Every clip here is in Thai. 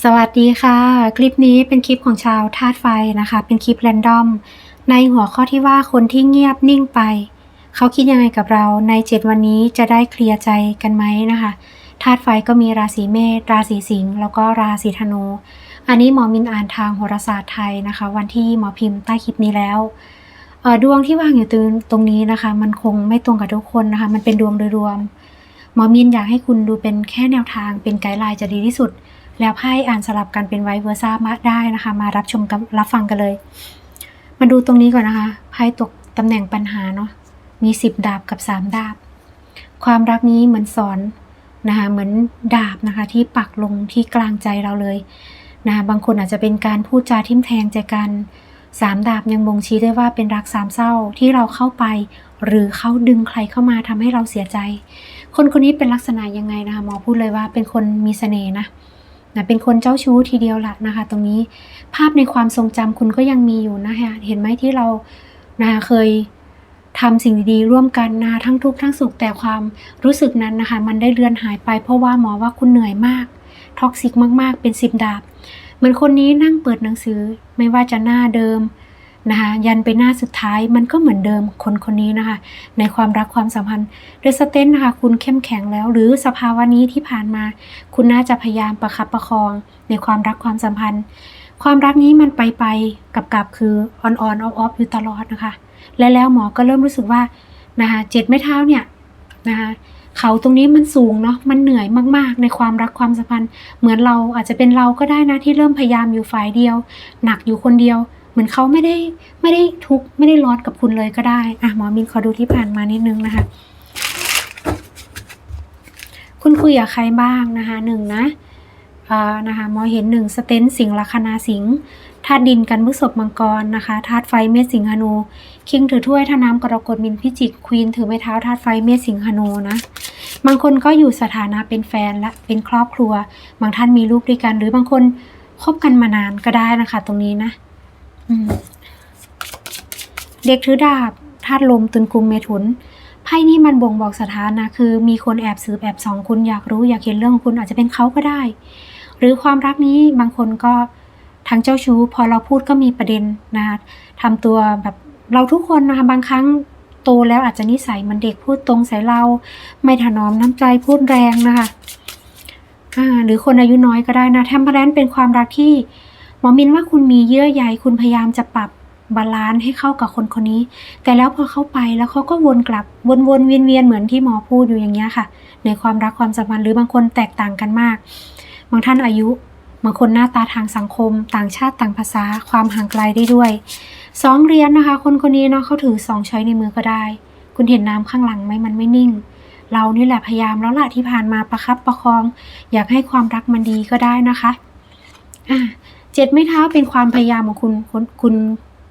สวัสดีค่ะ คลิปนี้เป็นคลิปของชาวธาตุไฟนะคะ เป็นคลิปแรนดอม ในหัวข้อที่ว่าคนที่เงียบนิ่งไป เขาคิดยังไงกับเราใน7วันนี้จะได้เคลียร์ใจกันไหมนะคะธาตุไฟก็มีราศีเมษราศีสิงห์แล้วก็ราศีธนูอันนี้หมอมินอ่านทางโหราศาสตร์ไทยนะคะ วันที่หมอพิมพ์ใต้คลิปนี้แล้วดวงที่วางอยู่ตรงตรงนี้นะคะ มันคงไม่ตรงกับทุกคนนะคะ มันเป็นดวงโดยรวม หมอมินอยากให้คุณดูเป็นแค่แนวทางเป็นไกด์ไลน์จะดีที่สุด แล้วไพ่อ่านสลับกันเป็นไวเวอร์ซ่ามาได้นะคะ มารับชมกับรับฟังกันเลย มาดูตรงนี้ก่อนนะคะไพ่ตกตำแหน่งปัญหาเนาะมีสิบดาบกับสามดาบ ความรักนี้เหมือนสอนนะคะเหมือนดาบนะคะที่ปักลงที่กลางใจเราเลยนะคะบางคนอาจจะเป็นการพูดจาทิมแทงใจกันสามดาบยังบ่งชี้ได้ว่าเป็นรักสามเศร้าที่เราเข้าไป หรือเขาดึงใครเข้ามาทำให้เราเสียใจ คนคนนี้เป็นลักษณะยังไงนะคะหมอพูดเลยว่าเป็นคนมีเสน่ห์นะ นะเป็นคนเจ้าชู้ทีเดียวละนะคะ ตรงนี้ภาพในความทรงจำคุณก็ยังมีอยู่นะคะเห็นไหมที่เรานะคะเคยทำสิ่งดีๆร่วมกันนะทั้งทุกข์ทั้งสุขแต่ความรู้สึกนั้นนะคะ มันได้เลือนหายไป เพราะว่าหมอว่าคุณเหนื่อยมากท็อกซิกมากๆ เป็นสิบดาบ เหมือนคนนี้นั่งเปิดหนังสือ ไม่ว่าจะหน้าเดิม นะคะยันไปหน้าสุดท้ายมันก็เหมือนเดิมคนคนนี้นะคะ ในความรักความสัมพันธ์โดสเตนนะคะคุณเข้มแข็งแล้ว หรือสภาวะนี้ที่ผ่านมา คุณน่าจะพยายามประคับประคอง ในความรักความสัมพันธ์ ความรักนี้มันไปไปกับกับคือออนออนออฟออฟอยู่ตลอดนะคะ และแล้วหมอก็เริ่มรู้สึกว่านะคะเจ็ดไม้เท้าเนี่ยนะคะเขาตรงนี้มันสูงเนาะ มันเหนื่อยมากๆ ในความรักความสัมพันธ์ เหมือนเราอาจจะเป็นเราก็ได้นะที่เริ่มพยายามอยู่ฝ่ายเดียว หนักอยู่คนเดียว เหมือนเขาไม่ได้ไม่ได้ทุกไม่ได้ร้อนกับคุณเลยก็ได้อะหมอมินขอดูที่ผ่านมานิดนึงนะคะ คุณคุยกับใครบ้างนะคะหนึ่งนะอ่านะคะหมอเห็นหนึ่งสเตนสิงห์ลัคนาสิงห์ธาตุดินกันพฤษภมังกรนะคะธาตุไฟเมษสิงหนูคิงถือถ้วยธาตุน้ำกรกฎมินพิจิกควีนถือไม้เท้าธาตุไฟเมษสิงหนูนะบางคนก็อยู่สถานะเป็นแฟนและเป็นครอบครัว บางท่านมีลูกด้วยกัน หรือบางคนคบกันมานานก็ได้นะคะ ตรงนี้นะ เด็กถือดาบธาตุลมตุนกุมเมถุนไพ่นี่มันบ่งบอกสถานะคือ มีคนแอบสืบแอบส่องคุณอยากรู้อยากเห็นเรื่องคุณอาจจะเป็นเขาก็ได้ หรือความรักนี้บางคนก็ทั้งเจ้าชู้ พอเราพูดก็มีประเด็นนะคะทำตัวแบบเราทุกคนนะคะบางครั้งโตแล้วอาจจะนิสัยมันเด็กพูดตรงใส่เรา ไม่ถนอมน้ำใจพูดแรงนะคะหรือคนอายุน้อยก็ได้นะแทมเพลนเป็นความรักที่ หมอมินว่าคุณมีเยื่อใยคุณพยายามจะปรับบาลานซ์ให้เข้ากับคนคนนี้ แต่แล้วพอเข้าไปแล้วเขาก็วนกลับวนวนเวียนเวียนๆเหมือนที่หมอพูดอยู่อย่างเงี้ยค่ะ ในความรักความสัมพันธ์หรือบางคนแตกต่างกันมาก บางท่านอายุบางคนหน้าตาทางสังคม ต่างชาติต่างภาษาความห่างไกลได้ด้วยสองเหรียญนะคะ คนคนนี้เนาะเขาถือสองช้อยในมือก็ได้ คุณเห็นน้ำข้างหลังไหมมันไม่นิ่ง เรานี่แหละพยายามแล้วล่ะที่ผ่านมาประคับประคอง อยากให้ความรักมันดีก็ได้นะคะอะ เจ็ดไม้เท้าเป็นความพยายามของคุณคุณคุณ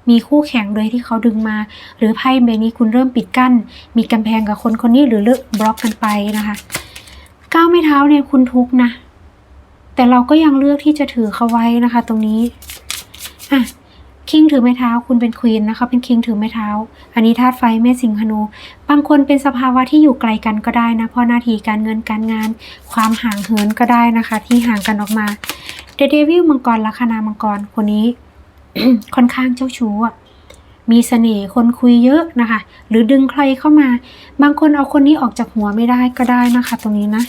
มีคู่แข่งเลยที่เขาดึงมา หรือไพ่ใบนี้คุณเริ่มปิดกั้น มีกำแพงกับคนคนนี้หรือเลิกบล็อกกันไปนะคะก้าวไม้เท้าเนี่ยคุณทุกนะ แต่เราก็ยังเลือกที่จะถือเขาไว้นะคะ ตรงนี้อะ คิงถือไม้เท้าคุณเป็นควีนนะคะเป็นคิงถือไม้เท้า อันนี้ธาตุไฟแม่สิงหนู บางคนเป็นสภาวะที่อยู่ไกลกันก็ได้นะเพราะหน้าที่การเงินการงาน ความห่างเหินก็ได้นะคะ ที่ห่างกันออกมาเดเดวิลมังกรลัคนามังกรคนนี้ ค่อนข้างเจ้าชู้อะมีเสน่ห์คนคุยเยอะนะคะ หรือดึงใครเข้ามา บางคนเอาคนนี้ออกจากหัวไม่ได้ก็ได้นะคะ ตรงนี้นะ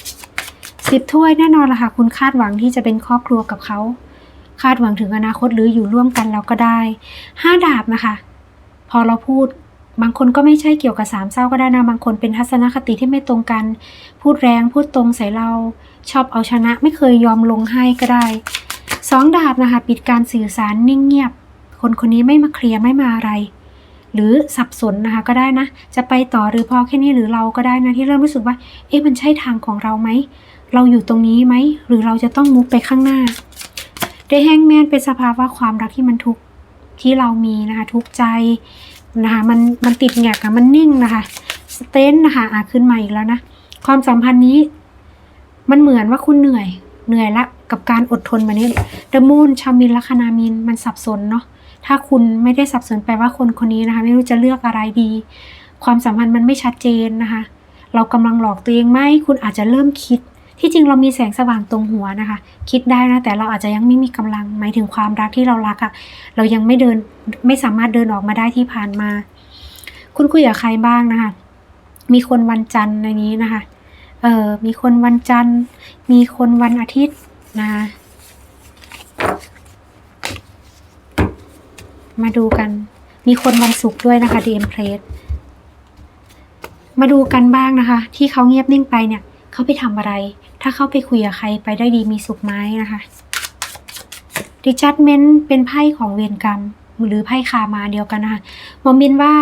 สิบถ้วยแน่นอนละค่ะ คุณคาดหวังที่จะเป็นครอบครัวกับเขา คาดหวังถึงอนาคตหรืออยู่ร่วมกันแล้วก็ได้ห้าดาบนะคะพอเราพูดบางคนก็ไม่ใช่เกี่ยวกับสามเศร้าก็ได้นะบางคนเป็นทัศนคติที่ไม่ตรงกัน พูดแรงพูดตรงใส่เราชอบเอาชนะ ไม่เคยยอมลงให้ก็ได้สองดาบนะคะปิดการสื่อสารนิ่งเงียบ คนคนนี้ไม่มาเคลียร์ไม่มาอะไร หรือสับสนนะคะก็ได้นะ จะไปต่อหรือพอแค่นี้หรือเราก็ได้นะที่เริ่มรู้สึกว่า เอ๊ะมันใช่ทางของเราไหมเราอยู่ตรงนี้ไหมหรือเราจะต้องมุกไปข้างหน้า ได้แฮงแมนเป็นสภาวะความรักที่มันทุกข์ที่เรามีนะคะทุกใจนะคะมันมันติดแงกอะมันนิ่งนะคะสเตนนะคะอะขึ้นมาอีกแล้วนะความสัมพันธ์นี้ มันเหมือนว่าคุณเหนื่อยเหนื่อยละกับการอดทนมานี้เดมูนชามินลัคนามินมันสับสนเนาะถ้าคุณไม่ได้สับสนแปว่าคนคนนี้นะคะ ไม่รู้จะเลือกอะไรดี ความสัมพันธ์มันไม่ชัดเจนนะคะ เรากำลังหลอกตัวเองไหมคุณอาจจะเริ่มคิด ที่จริงเรามีแสงสว่างตรงหัวนะคะ คิดได้นะแต่เราอาจจะยังไม่มีกำลังหมายถึงความรักที่เรารักอะเรายังไม่เดินไม่สามารถเดินออกมาได้ที่ผ่านมา คุณคุยกับใครบ้างนะคะ มีคนวันจันทร์ในนี้นะคะเออมีคนวันจันทร์ มีคนวันอาทิตย์นะคะมาดูกัน มีคนวันศุกร์ด้วยนะคะ DM Plate มาดูกันบ้างนะคะ ที่เขาเงียบนิ่งไปเนี่ย เขาไปทำอะไร ถ้าเขาไปคุยกับใครไปได้ดีมีสุขไหมนะคะ ดิจัดเมนเป็นไพ่ของเวรกรรม หรือไพ่คามาเดียวกันนะคะหมอมินว่า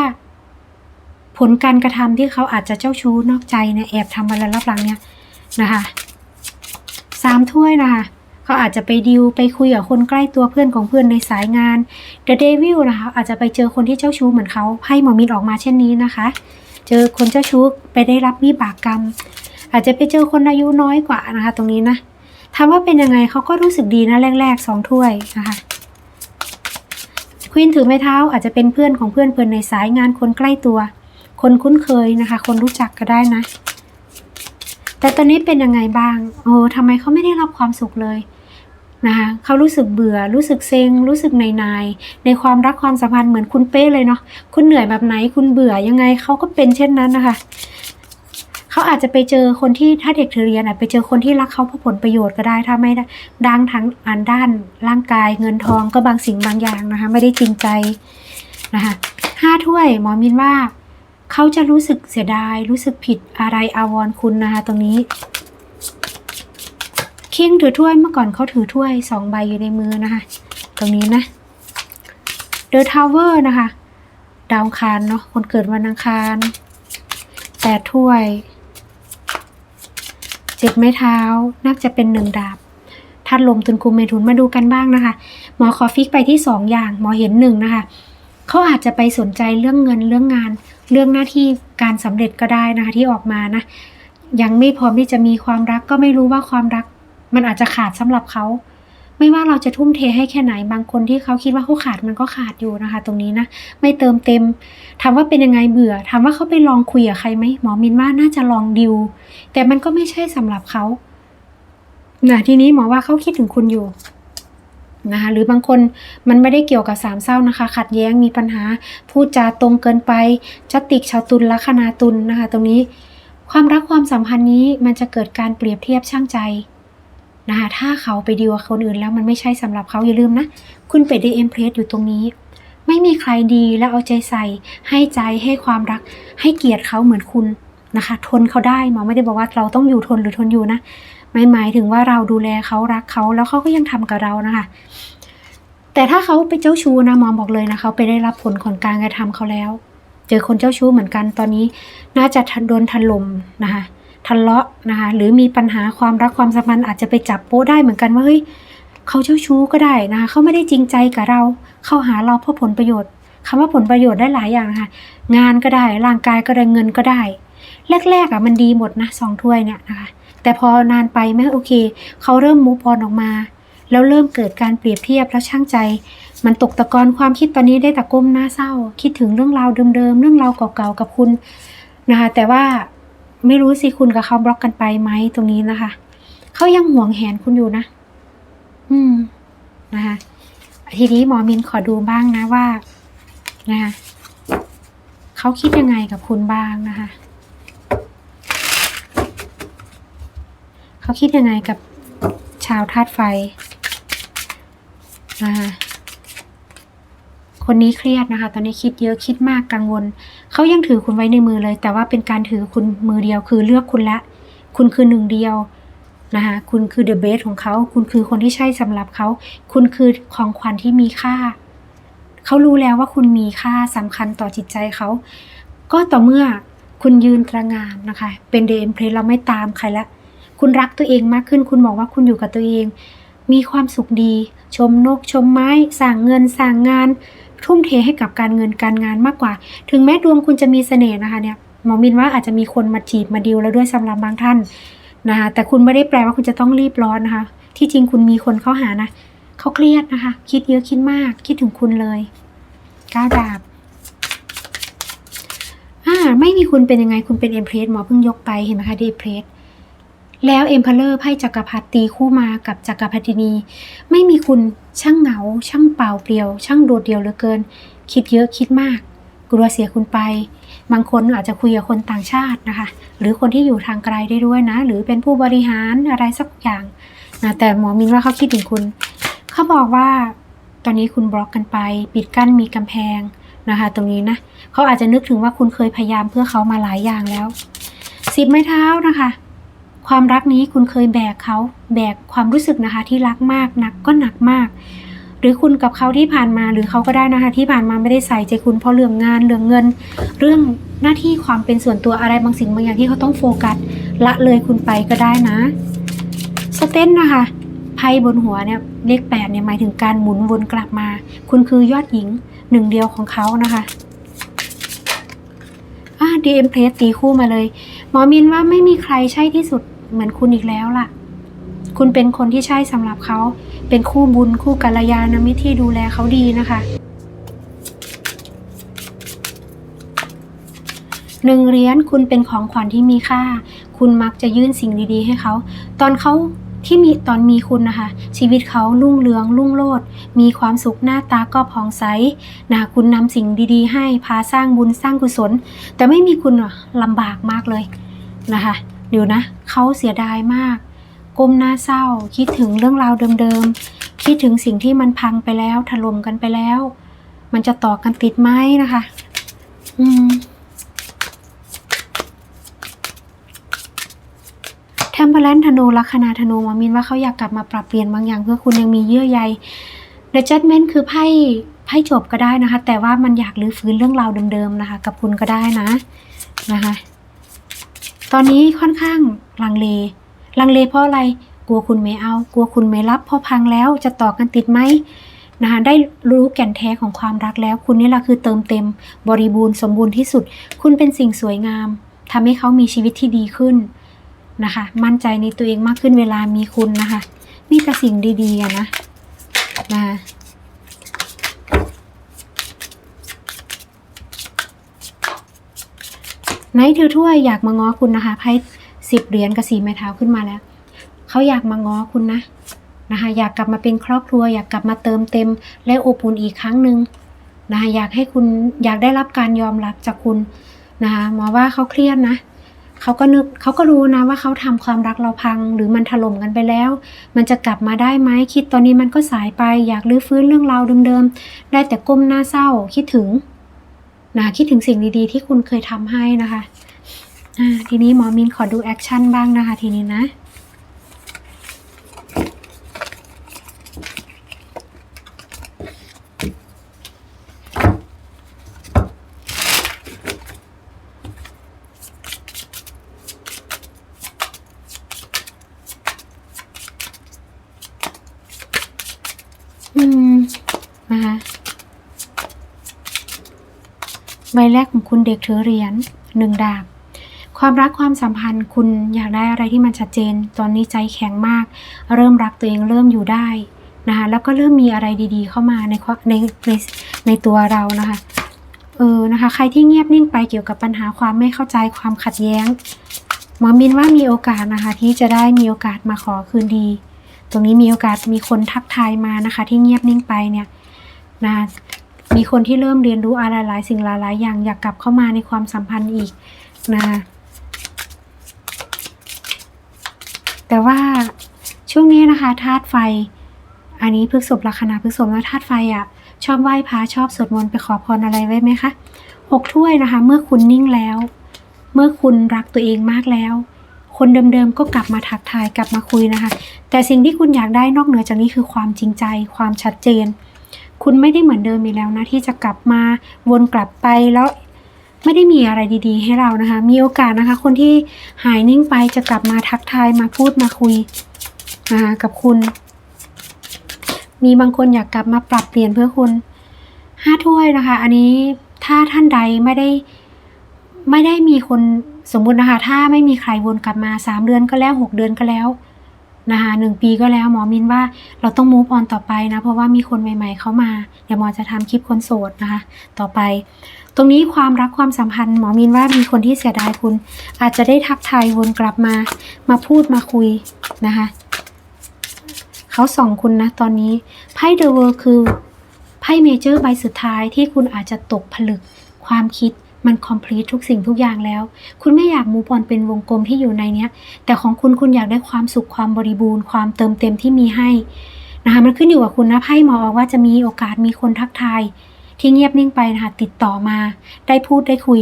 ผลการกระทำที่เขาอาจจะเจ้าชู้นอกใจเนี่ยแอบทำอะไรรับหลังเนี่ยนะคะสามถ้วยนะคะเขาอาจจะไปดิวไปคุยกับคนใกล้ตัวเพื่อนของเพื่อนในสายงาน The Devil นะคะ อาจจะไปเจอคนที่เจ้าชู้เหมือนเขาไพ่หมอมินออกมาเช่นนี้นะคะ เจอคนเจ้าชู้ไปได้รับวิบากกรรม อาจจะไปเจอคนอายุน้อยกว่านะคะ ตรงนี้นะถามว่าเป็นยังไงเขาก็รู้สึกดีนะแรกๆสองถ้วยนะคะควีนถือไม้เท้าอาจจะเป็นเพื่อนของเพื่อนเพื่อนในสายงานคนใกล้ตัว คนคุ้นเคยนะคะ คนรู้จักก็ได้นะ แต่ตอนนี้เป็นยังไงบ้างโอ้ทำไมเขาไม่ได้รับความสุขเลยนะคะเขารู้สึกเบื่อ รู้สึกเซ็ง รู้สึกในาย ในความรักความสัมพันธ์เหมือนคุณเป๊ะเลยเนาะ คุณเหนื่อยแบบไหน คุณเบื่อยังไง เขาก็เป็นเช่นนั้นนะคะ เขาอาจจะไปเจอคนที่ถ้าเด็กเธอเรียนอะไปเจอคนที่รักเขาเพราะผลประโยชน์ก็ได้ถ้าไม่ได้ดังทั้งอันด้านร่างกายเงินทองก็บางสิ่งบางอย่างนะคะ ไม่ได้จริงใจนะคะห้าถ้วยหมอมินว่าเขาจะรู้สึกเสียดาย รู้สึกผิดอะไรอาวรคุณนะคะตรงนี้เคิงถือถ้วยเมื่อก่อนเขาถือถ้วยสองใบอยู่ในมือนะคะ ตรงนี้นะเดอะทาวเวอร์นะคะ ดาวคารเนาะคนเกิดวันอังคารแปดถ้วย เจ็ดไม้เท้าน่าจะเป็นหนึ่งดาบทัดลมตุนคุมเมทุนมาดูกันบ้างนะคะ หมอขอฟิกไปที่สองอย่าง หมอเห็นหนึ่งนะคะเขาอาจจะไปสนใจเรื่องเงินเรื่องงาน เรื่องหน้าที่การสำเร็จก็ได้นะคะที่ออกมานะยังไม่พร้อมที่จะมีความรักก็ไม่รู้ว่าความรัก มันอาจจะขาดสำหรับเขา ไม่ว่าเราจะทุ่มเทให้แค่ไหนบางคนที่เขาคิดว่าเขาขาดมันก็ขาดอยู่นะคะ ตรงนี้นะไม่เติมเต็มถามว่าเป็นยังไงเบื่อถามว่าเขาไปลองคุยกับใครไหมหมอมินว่าน่าจะลองดิว แต่มันก็ไม่ใช่สำหรับเขานะทีนี้หมอว่าเขาคิดถึงคุณอยู่นะคะหรือบางคนมันไม่ได้เกี่ยวกับสามเศร้านะคะ ขัดแย้งมีปัญหา พูดจาตรงเกินไปชติกชาวตุลลัคนาตุลนะคะ ตรงนี้ความรักความสัมพันธ์นี้มันจะเกิดการเปรียบเทียบช่างใจ นะคะถ้าเขาไปดีลกับคนอื่นแล้วมันไม่ใช่สำหรับเขาอย่าลืมนะ คุณเป็ดด้เอ็มเพรสอยู่ตรงนี้ ไม่มีใครดีและเอาใจใส่ ให้ใจให้ความรัก ให้เกียรติเขาเหมือนคุณนะคะ ทนเขาได้หมอไม่ได้บอกว่าเราต้องอยู่ทนหรือทนอยู่นะไม่หมายถึงว่าเราดูแลเขารักเขาแล้วเขาก็ยังทำกับเรานะคะ แต่ถ้าเขาไปเจ้าชู้นะหมอบอกเลยนะเขาไปได้รับผลของการกระทำเขาแล้ว เจอคนเจ้าชู้เหมือนกันตอนนี้ น่าจะโดนถล่มนะคะ ทะเลาะนะคะหรือมีปัญหาความรักความสัมพันธ์อาจจะไปจับโป๊ได้เหมือนกันว่าเฮ้ยเขาเจ้าชู้ก็ได้นะคะเขาไม่ได้จริงใจกับเรา เข้าหาเราเพราะผลประโยชน์คำว่าผลประโยชน์ได้หลายอย่างนะคะงานก็ได้ร่างกายก็ได้เงินก็ได้ แรกๆอะมันดีหมดนะสองถ้วยเนี่ยนะคะแต่พอนานไปไม่โอเคเขาเริ่มมูฟออนออกมา แล้วเริ่มเกิดการเปรียบเทียบแล้วช่างใจ มันตกตะกอนความคิดตอนนี้ได้แต่ก้มหน้าเศร้า คิดถึงเรื่องราวเดิมๆเรื่องราวเก่าๆกับคุณนะคะแต่ว่า ไม่รู้สิคุณกับเขาบล็อกกันไปไหมตรงนี้นะคะ เขายังห่วงแหนคุณอยู่นะ อืมนะคะทีนี้หมอมินขอดูบ้างนะว่านะคะเขาคิดยังไงกับคุณบ้างนะคะเขาคิดยังไงกับชาวธาตุไฟนะคะคนนี้เครียดนะคะ ตอนนี้คิดเยอะคิดมากกังวล เขายังถือคุณไว้ในมือเลย แต่ว่าเป็นการถือคุณมือเดียวคือเลือกคุณละ คุณคือหนึ่งเดียวนะคะคุณคือเดอะเบสของเขา คุณคือคนที่ใช่สำหรับเขา คุณคือของขวัญที่มีค่า เขารู้แล้วว่าคุณมีค่าสำคัญต่อจิตใจเขา ก็ต่อเมื่อคุณยืนตระงานนะคะ เป็นเดมเพลเราไม่ตามใครละ คุณรักตัวเองมากขึ้น คุณบอกว่าคุณอยู่กับตัวเอง มีความสุขดี ชมนกชมไม้ สั่งเงินสั่งงาน ทุ่มเทให้กับการเงินการงานมากกว่า ถึงแม้ดวงคุณจะมีเสน่ห์นะคะเนี่ยหมอมินว่าอาจจะมีคนมาจีบมาดิวแล้วด้วยสำหรับบางท่านนะคะแต่คุณไม่ได้แปลว่าคุณจะต้องรีบร้อนนะคะ ที่จริงคุณมีคนเข้าหานะเขาเครียดนะคะ คิดเยอะคิดมากคิดถึงคุณเลยก้าวดาบอ่าไม่มีคุณเป็นยังไงคุณเป็นเอ็มเพรสหมอเพิ่งยกไปเห็นไหมคะดีเพรส แล้วเอ็มเพลเลอร์ไพ่จักรพรรดิตีคู่มากับจักรพรรดินี ไม่มีคุณช่างเหงา ช่างเปล่าเปลี่ยว ช่างโดดเดี่ยวเหลือเกิน คิดเยอะคิดมาก กลัวเสียคุณไป บางคนอาจจะคุยกับคนต่างชาตินะคะ หรือคนที่อยู่ทางไกลได้ด้วยนะ หรือเป็นผู้บริหารอะไรสักอย่างนะแต่หมอมินว่าเขาคิดถึงคุณ เขาบอกว่าตอนนี้คุณบล็อกกันไป ปิดกั้นมีกำแพงนะคะ ตรงนี้นะเขาอาจจะนึกถึงว่าคุณเคยพยายามเพื่อเขามาหลายอย่างแล้วสิบไม้เท้านะคะ ความรักนี้คุณเคยแบกเขาแบกความรู้สึกนะคะที่รักมากหนักก็หนักมาก หรือคุณกับเขาที่ผ่านมาหรือเขาก็ได้นะคะที่ผ่านมาไม่ได้ใส่ใจคุณเพราะเรื่องงานเรื่องเงิน เรื่องหน้าที่ความเป็นส่วนตัวอะไรบางสิ่งบางอย่างที่เขาต้องโฟกัสละเลยคุณไปก็ได้นะสเตนนะคะไพ่บนหัวเนี่ยเลขแปดเนี่ยหมายถึงการหมุนวนกลับมา คุณคือยอดหญิงหนึ่งเดียวของเขานะคะอ่าดีเอ็มเพลสตีคู่มาเลย หมอมินว่าไม่มีใครใช่ที่สุดเหมือนคุณอีกแล้วล่ะ คุณเป็นคนที่ใช่สำหรับเขา เป็นคู่บุญคู่กัลยาณมิตรที่ดูแลเขาดีนะคะ หนึ่งเหรียญคุณเป็นของขวัญที่มีค่า คุณมักจะยื่นสิ่งดีๆให้เขา ตอนเขา ที่มีตอนมีคุณนะคะ ชีวิตเขารุ่งเรืองรุ่งโรจน์มีความสุขหน้าตาก็ผ่องใสนะคะคุณนำสิ่งดีๆ ให้พาสร้างบุญสร้างกุศล แต่ไม่มีคุณอะลำบากมากเลยนะคะเดี๋ยวนะเขาเสียดายมากก้มหน้าเศร้า คิดถึงเรื่องราวเดิมๆ คิดถึงสิ่งที่มันพังไปแล้วถล่มกันไปแล้ว มันจะต่อกันติดไหมนะคะ อืม เทมเพลนธนูลัคนาธนูมอมินว่าเขาอยากกลับมาปรับเปลี่ยนบางอย่าง เพื่อคุณยังมีเยื่อใย The Judgment คือไพ่ไพ่จบก็ได้นะคะ แต่ว่ามันอยากรื้อฟื้นเรื่องราวเดิมๆนะคะ กับคุณก็ได้นะนะคะ ตอนนี้ค่อนข้างลังเล ลังเลเพราะอะไรกลัวคุณไม่เอา กลัวคุณไม่รับพราะพังแล้วจะต่อกันติดไหมนะคะได้รู้แก่นแท้ของความรักแล้ว คุณนี่แหละคือเติมเต็มบริบูรณ์สมบูรณ์ที่สุด คุณเป็นสิ่งสวยงามทำให้เขามีชีวิตที่ดีขึ้น นะคะ มั่นใจในตัวเองมากขึ้นเวลามีคุณนะคะ มีแต่สิ่งดีๆนะนะไนท์ถือถ้วยอยากมาง้อคุณนะคะไพ่สิบเหรียญกับสีไม้เท้าขึ้นมาแล้วเขาอยากมาง้อคุณนะนะคะ อยากกลับมาเป็นครอบครัว อยากกลับมาเติมเต็ม และอบอุ่นอีกครั้งหนึ่งนะคะอยากให้คุณอยากได้รับการยอมรับจากคุณนะคะหมอว่าเขาเครียดนะ เขาก็นึกเขาก็รู้นะว่าเขาทำความรักเราพัง หรือมันถล่มกันไปแล้ว มันจะกลับมาได้ไหมคิดตอนนี้มันก็สายไป อยากรื้อฟื้นเรื่องราวเดิมๆ ได้แต่ก้มหน้าเศร้าคิดถึงนะคิดถึงสิ่งดีๆ ที่คุณเคยทำให้นะคะอ่าทีนี้หมอมินขอดูแอคชั่นบ้างนะคะ ทีนี้นะ อืมนะคะ ใบแรกของคุณเด็กถือเหรียญหนึ่งดาบ ความรักความสัมพันธ์คุณอยากได้อะไรที่มันชัดเจน ตอนนี้ใจแข็งมาก เริ่มรักตัวเองเริ่มอยู่ได้นะคะแล้วก็เริ่มมีอะไรดีๆ เข้ามาในในในในตัวเรานะคะเออนะคะ ใครที่เงียบนิ่งไปเกี่ยวกับปัญหาความไม่เข้าใจความขัดแย้งหมอมินว่ามีโอกาสนะคะที่จะได้มีโอกาสมาขอคืนดี ตรงนี้มีโอกาสมีคนทักทายมานะคะ ที่เงียบนิ่งไปเนี่ยนะ มีคนที่เริ่มเรียนรู้อะไรหลายสิ่งหลายๆอย่างอยากกลับเข้ามาในความสัมพันธ์อีกนะแต่ว่าช่วงนี้นะคะธาตุไฟ อันนี้พฤกษบลัคนาพฤกษบว่าธาตุไฟอะชอบไหว้พระชอบสวดมนต์ไปขอพรอะไรไว้ไหมคะหกถ้วยนะคะ เมื่อคุณนิ่งแล้ว เมื่อคุณรักตัวเองมากแล้ว คนเดิมๆก็กลับมาทักทายกลับมาคุยนะคะ แต่สิ่งที่คุณอยากได้นอกเหนือจากนี้คือความจริงใจ ความชัดเจน คุณไม่ได้เหมือนเดิมอีกแล้วนะที่จะกลับมาวนกลับไปแล้วไม่ได้มีอะไรดีๆ ให้เรานะคะ มีโอกาสนะคะ คนที่หายนิ่งไปจะกลับมาทักทายมาพูดมาคุยนะคะกับคุณ มีบางคนอยากกลับมาปรับเปลี่ยนเพื่อคุณห้าถ้วยนะคะ อันนี้ถ้าท่านใดไม่ได้ไม่ได้มีคนสมมุตินะคะ ถ้าไม่มีใครวนกลับมาสามเดือนก็แล้วหกเดือนก็แล้ว นะคะหนึ่งปีก็แล้วหมอมินว่าเราต้อง move on ต่อไปนะ เพราะว่ามีคนใหม่ๆเข้ามา เดี๋ยวหมอจะทำคลิปคนโสดนะคะ ต่อไป ตรงนี้ความรักความสัมพันธ์ หมอมินว่ามีคนที่เสียดายคุณ อาจจะได้ทักทายวนกลับมา มาพูดมาคุยนะคะเขาส่องคุณนะตอนนี้ไพ่เดอะเวิร์คือไพ่เมเจอร์ใบสุดท้ายที่คุณอาจจะตกผลึกความคิด มันคอมพลีททุกสิ่งทุกอย่างแล้ว คุณไม่อยากมูฟออนเป็นวงกลมที่อยู่ในเนี้ย แต่ของคุณคุณอยากได้ความสุขความบริบูรณ์ ความเติมเต็มที่มีให้นะคะมันขึ้นอยู่กับคุณนะไพ่หมอว่าจะมีโอกาสมีคนทักทายที่เงียบนิ่งไปนะคะติดต่อมา ได้พูดได้คุย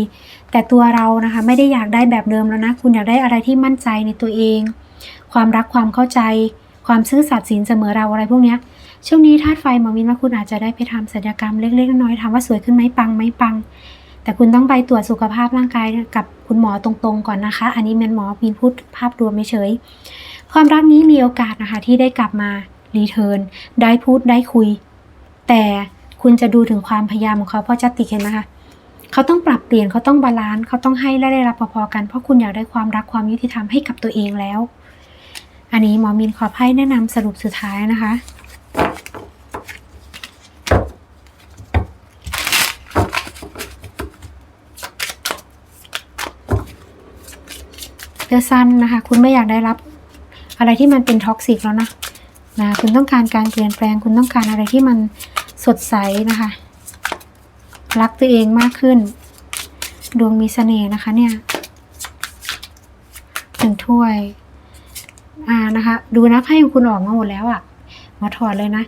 แต่ตัวเรานะคะไม่ได้อยากได้แบบเดิมแล้วนะ คุณอยากได้อะไรที่มั่นใจในตัวเอง ความรักความเข้าใจ ความซื่อสัตย์สินเสมอเราอะไรพวกเนี้ยช่วงนี้ธาตุไฟหมอมินว่าคุณอาจจะได้ไปทำศัลยกรรมเล็กๆน้อยๆถามว่าสวยขึ้นไหมปังไหมปัง แต่คุณต้องไปตรวจสุขภาพร่างกายกับคุณหมอตรงๆก่อนนะคะ อันนี้แมนหมอมินพูดภาพรวมไม่เฉย ความรักนี้มีโอกาสนะคะที่ได้กลับมารีเทิร์นได้พูดได้คุย แต่คุณจะดูถึงความพยายามของเขาเพราะจัตติกเห็นนะคะเขาต้องปรับเปลี่ยนเขาต้องบาลานซ์เขาต้องให้และได้รับพอๆกันเพราะคุณอยากได้ความรักความยุติธรรมให้กับตัวเองแล้ว อันนี้หมอมินขอให้แนะนำสรุปสุดท้ายนะคะ อะซันนะคะ คุณไม่อยากได้รับอะไรที่มันเป็นท็อกซิกแล้วนะนะคุณต้องการการเปลี่ยนแปลง คุณต้องการอะไรที่มันสดใสนะคะ รักตัวเองมากขึ้น ดวงมีเสน่ห์นะคะเนี่ยหนึ่งถ้วย อ่านะคะ ดูนะไพ่ของคุณออกมาหมดแล้วอะ่ะหมอถอดเลยนะ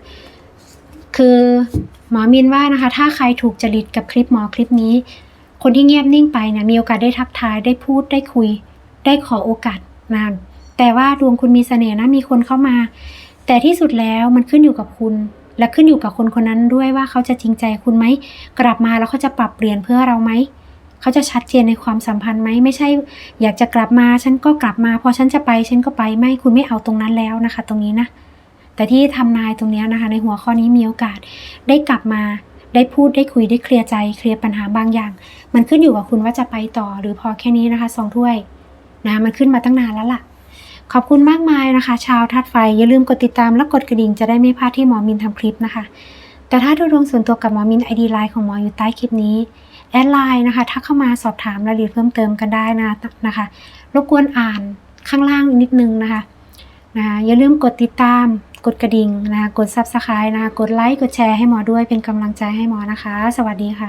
คือหมอมินว่านะคะ ถ้าใครถูกจริตกับคลิปหมอคลิปนี้ คนที่เงียบนิ่งไปเนี่ยมีโอกาสได้ทักทายได้พูดได้คุย ได้ขอโอกาสนาน แต่ว่าดวงคุณมีเสน่ห์นะมีคนเข้ามา แต่ที่สุดแล้วมันขึ้นอยู่กับคุณ และขึ้นอยู่กับคนคนนั้นด้วยว่าเขาจะจริงใจคุณไหม กลับมาแล้วเขาจะปรับเปลี่ยนเพื่อเราไหมเขาจะชัดเจนในความสัมพันธ์ไหมไม่ใช่ อยากจะกลับมาฉันก็กลับมา พอฉันจะไปฉันก็ไปไม่คุณไม่เอาตรงนั้นแล้วนะคะ ตรงนี้นะ แต่ที่ทำนายตรงนี้นะคะ ในหัวข้อนี้มีโอกาสได้กลับมาได้พูดได้คุยได้เคลียร์ใจเคลียร์ปัญหาบางอย่าง มันขึ้นอยู่กับคุณว่าจะไปต่อหรือพอแค่นี้นะคะสองถ้วย นะมันขึ้นมาตั้งนานแล้วล่ะ ขอบคุณมากมายนะคะ ชาวทัดไฟอย่าลืมกดติดตามและกดกระดิ่งจะได้ไม่พลาดที่หมอมินทำคลิปนะคะ แต่ถ้าดูดวงส่วนตัวกับหมอมินไอดีไลน์ของหมออยู่ใต้คลิปนี้แอดไลน์นะคะถ้าเข้ามาสอบถามรายละเอียดเพิ่มเติมกันได้นะนะคะรบกวนอ่านข้างล่างนิดนึงนะคะนะคะอย่าลืมกดติดตาม กดกระดิ่งนะคะกด subscribe นะคะกดไลค์กดแชร์ให้หมอด้วยเป็นกำลังใจให้หมอนะคะ สวัสดีค่ะ